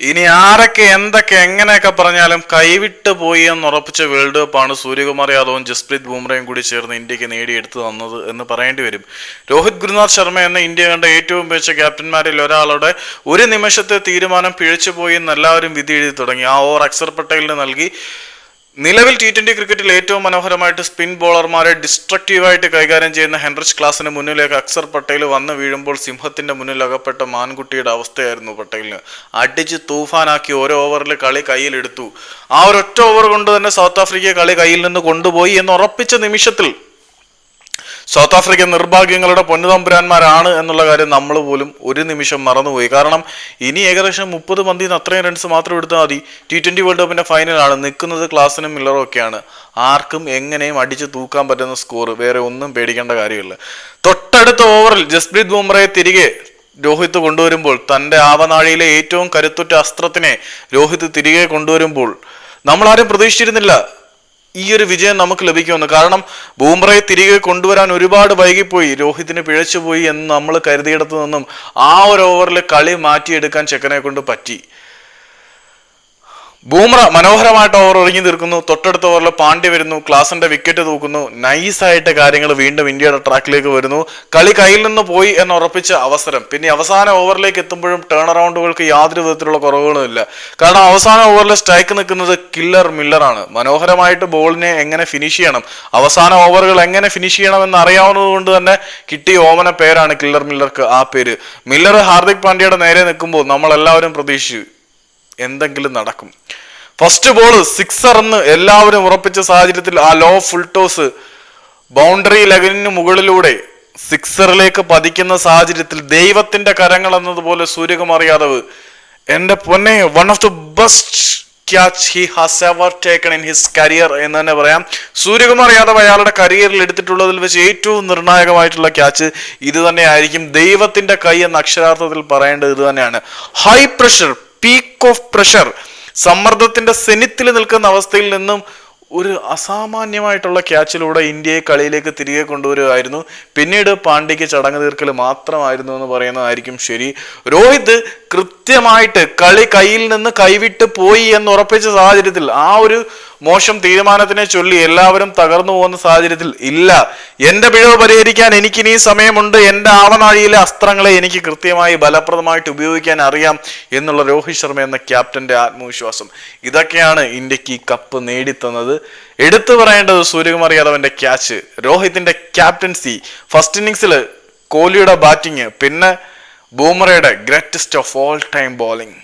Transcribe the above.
ഇനി ആരൊക്കെ എന്തൊക്കെ എങ്ങനെയൊക്കെ പറഞ്ഞാലും കൈവിട്ട് പോയി എന്ന് ഉറപ്പിച്ച വേൾഡ് കപ്പാണ് സൂര്യകുമാർ യാദവും ജസ്പ്രീത് ബുംറയും കൂടി ചേർന്ന് ഇന്ത്യയ്ക്ക് നേടിയെടുത്തു തന്നത് എന്ന് പറയേണ്ടി വരും. രോഹിത് ഗുരുനാഥ് ശർമ്മ എന്ന ഇന്ത്യ കണ്ട ഏറ്റവും മികച്ച ക്യാപ്റ്റന്മാരിൽ ഒരാളുടെ ഒരു നിമിഷത്തെ തീരുമാനം പിഴച്ചു പോയി എന്ന് എല്ലാവരും വിധി എഴുതി തുടങ്ങി. ആ ഓവർ അക്സർ പട്ടേലിന് നൽകി. നിലവിൽ ടി ട്വന്റി ക്രിക്കറ്റിൽ ഏറ്റവും മനോഹരമായിട്ട് സ്പിൻ ബോളർമാരെ ഡിസ്ട്രക്റ്റീവായിട്ട് കൈകാര്യം ചെയ്യുന്ന ഹെൻറിച്ച് ക്ലാസിന് മുന്നിലേക്ക് അക്സർ പട്ടേൽ വന്ന് വീഴുമ്പോൾ സിംഹത്തിന്റെ മുന്നിൽ അകപ്പെട്ട മാൻകുട്ടിയുടെ അവസ്ഥയായിരുന്നു പട്ടേലിന്. അടിച്ച് തൂഫാനാക്കി ഓരോ ഓവറിൽ കളി കയ്യിലെടുത്തു ആ ഒരൊറ്റ ഓവർ കൊണ്ട് തന്നെ സൗത്ത് ആഫ്രിക്ക കളി കയ്യിൽ നിന്ന് കൊണ്ടുപോയി എന്ന് ഉറപ്പിച്ച നിമിഷത്തിൽ സൗത്ത് ആഫ്രിക്കൻ നിർഭാഗ്യങ്ങളുടെ പൊന്നുതമ്പുരാന്മാരാണ് എന്നുള്ള കാര്യം നമ്മൾ പോലും ഒരു നിമിഷം മറന്നുപോയി. കാരണം ഇനി ഏകദേശം മുപ്പത് മന്തി അത്രയും റൺസ് മാത്രം എടുത്താൽ മതി. ടി ട്വന്റി വേൾഡ് കപ്പിന്റെ ഫൈനലാണ് നിൽക്കുന്നത് ക്ലാസ്സിനും മില്ലറും ഒക്കെയാണ്. ആർക്കും എങ്ങനെയും അടിച്ച് തൂക്കാൻ പറ്റുന്ന സ്കോർ വേറെ ഒന്നും പേടിക്കേണ്ട കാര്യമില്ല. തൊട്ടടുത്ത ഓവറിൽ ജസ്പ്രീത് ബുംറയെ തിരികെ രോഹിത് കൊണ്ടുവരുമ്പോൾ തന്റെ ആവനാഴിയിലെ ഏറ്റവും കരുത്തുറ്റ അസ്ത്രത്തിനെ രോഹിത് തിരികെ കൊണ്ടുവരുമ്പോൾ നമ്മളാരും പ്രതീക്ഷിച്ചിരുന്നില്ല. ഈ ഒരു വിജയം നമുക്ക് ലഭിക്കുമെന്ന്. കാരണം ബൂംറയെ തിരികെ കൊണ്ടുവരാൻ ഒരുപാട് വൈകിപ്പോയി. രോഹിത്തിന് പിഴച്ചുപോയി എന്ന് നമ്മൾ കരുതിയിടത്തു നിന്നും ആ ഒരു ഓവറിൽ കളി മാറ്റിയെടുക്കാൻ ചെക്കനെ കൊണ്ട് പറ്റി. ബൂമ്ര മനോഹരമായിട്ട് ഓവർ ഒഴിഞ്ഞു തീർക്കുന്നു തൊട്ടടുത്ത ഓവറിൽ പാണ്ഡ്യ വരുന്നു. ക്ലാസിന്റെ വിക്കറ്റ് തൂക്കുന്നു. നൈസായിട്ട് കാര്യങ്ങൾ വീണ്ടും ഇന്ത്യയുടെ ട്രാക്കിലേക്ക് വരുന്നു. കളി കയ്യിൽ നിന്ന് പോയി എന്ന് ഉറപ്പിച്ച അവസരം. പിന്നെ അവസാന ഓവറിലേക്ക് എത്തുമ്പോഴും ടേൺ അറൗണ്ടുകൾക്ക് യാതൊരു വിധത്തിലുള്ള കുറവുകളും ഇല്ല. കാരണം അവസാന ഓവറിൽ സ്ട്രൈക്ക് നിൽക്കുന്നത് കില്ലർ മില്ലറാണ് മനോഹരമായിട്ട് ബോളിനെ എങ്ങനെ ഫിനിഷ് ചെയ്യണം? അവസാന ഓവറുകൾ എങ്ങനെ ഫിനിഷ് ചെയ്യണം എന്ന് അറിയാവുന്നത് കൊണ്ട് തന്നെ കിട്ടിയ ഓമന പേരാണ് കില്ലർ മില്ലർക്ക് ആ പേര്. മില്ലർ ഹാർദിക് പാണ്ഡ്യയുടെ നേരെ നിൽക്കുമ്പോൾ നമ്മൾ എല്ലാവരും പ്രതീക്ഷിച്ചു. എന്തെങ്കിലും നടക്കും. ഫസ്റ്റ് ബോൾ സിക്സർ എന്ന് എല്ലാവരും ഉറപ്പിച്ച സാഹചര്യത്തിൽ ആ ലോ ഫുൾ ടോസ് ബൗണ്ടറി ലൈനിന് മുകളിലൂടെ സിക്സറിലേക്ക് പതിക്കുന്ന സാഹചര്യത്തിൽ ദൈവത്തിന്റെ കരങ്ങൾ എന്നതുപോലെ സൂര്യകുമാർ യാദവ് എന്റെ പൊന്നെ one of the best catch he has ever taken in his career എന്ന് തന്നെ പറയാം. സൂര്യകുമാർ യാദവ് അയാളുടെ കരിയറിൽ എടുത്തിട്ടുള്ളതിൽ വെച്ച് ഏറ്റവും നിർണായകമായിട്ടുള്ള ക്യാച്ച് ഇത് തന്നെയായിരിക്കും ദൈവത്തിന്റെ കൈ എന്ന അക്ഷരാർത്ഥത്തിൽ പറയേണ്ടത് ഇത് തന്നെയാണ്. High pressure peak of pressure സമ്മർദ്ദത്തിന്റെ സെനിത്തിൽ നിൽക്കുന്ന അവസ്ഥയിൽ നിന്നും ഒരു അസാമാന്യമായിട്ടുള്ള ക്യാച്ചിലൂടെ ഇന്ത്യയെ കളിയിലേക്ക് തിരികെ കൊണ്ടുവരികയായിരുന്നു. പിന്നീട് പാണ്ഡ്യയ്ക്ക് ചടങ്ങ് തീർക്കൽ മാത്രമായിരുന്നു എന്ന് പറയുന്നതായിരിക്കും ശരി. രോഹിത് കൃത്യമായിട്ട് കളി കയ്യിൽ നിന്ന് കൈവിട്ട് പോയി എന്ന് ഉറപ്പിച്ച സാഹചര്യത്തിൽ ആ ഒരു മോശം തീരുമാനത്തിനെ ചൊല്ലി എല്ലാവരും തകർന്നു പോകുന്ന സാഹചര്യത്തിൽ ഇല്ല. എന്റെ പിഴവ് പരിഹരിക്കാൻ എനിക്ക് എനിക്കിനി സമയമുണ്ട്. എന്റെ ആവനാഴിയിലെ അസ്ത്രങ്ങളെ എനിക്ക് കൃത്യമായി ഫലപ്രദമായിട്ട് ഉപയോഗിക്കാൻ അറിയാം എന്നുള്ള രോഹിത് ശർമ്മ എന്ന ക്യാപ്റ്റന്റെ ആത്മവിശ്വാസം. ഇതൊക്കെയാണ് ഇന്ത്യയ്ക്ക് ഈ കപ്പ് നേടിത്തന്നത്. എടുത്തു പറയേണ്ടത് സൂര്യകുമാർ യാദവന്റെ ക്യാച്ച് രോഹിത്തിന്റെ ക്യാപ്റ്റൻസി ഫസ്റ്റ് ഇന്നിങ്സിൽ കോഹ്ലിയുടെ ബാറ്റിങ് പിന്നെ ബൂമറയുടെ greatest of all time bowling